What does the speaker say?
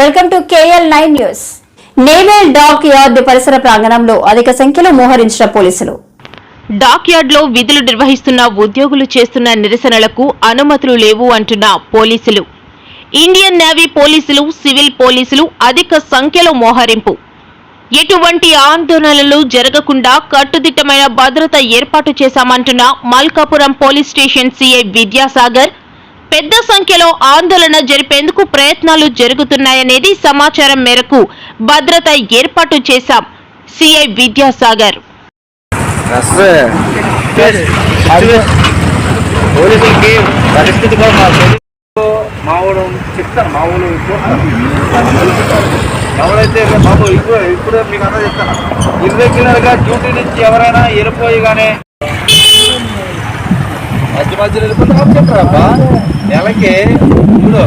Welcome to KL nine news. Naval dockyard పరిసర ప్రాంగణంలో అధిక సంఖ్యలో మోహరించిన పోలీసులు. డాక్ యార్డ్లో విధులు నిర్వహిస్తున్న ఉద్యోగులు చేస్తున్న నిరసనలకు అనుమతులు లేవు అంటున్న పోలీసులు. ఇండియన్ నేవీ పోలీసులు సివిల్ పోలీసులు అధిక సంఖ్యలో మోహరింపు. ఎటువంటి ఆందోళనలు జరగకుండా కట్టుదిట్టమైన భద్రత ఏర్పాటు చేశామంటున్న Malkapuram police station CI Vidyasagar పెద్ద సంఖ్యలో ఆందోళన జరిపేందుకు ప్రయత్నాలు జరుగుతున్నాయనేది సమాచారం మేరకు భద్రత ఏర్పాటు చేశాం. సిఐ విద్యాసాగర్. పోలీసులకి పరిస్థితిగా మా పోలీసు చెప్తాను మా ఎవరైతే బాబు ఇప్పుడు ఇప్పుడు మీకు అంతా చెప్తాను. ఇర్రెగ్యులర్గా డ్యూటీ నుంచి ఎవరైనా వెళ్ళిపోయి కానీ మధ్య మధ్యలో వెళ్ళిపోతే అప్పుడు చెప్తారబ్బా నెలకి ఇప్పుడు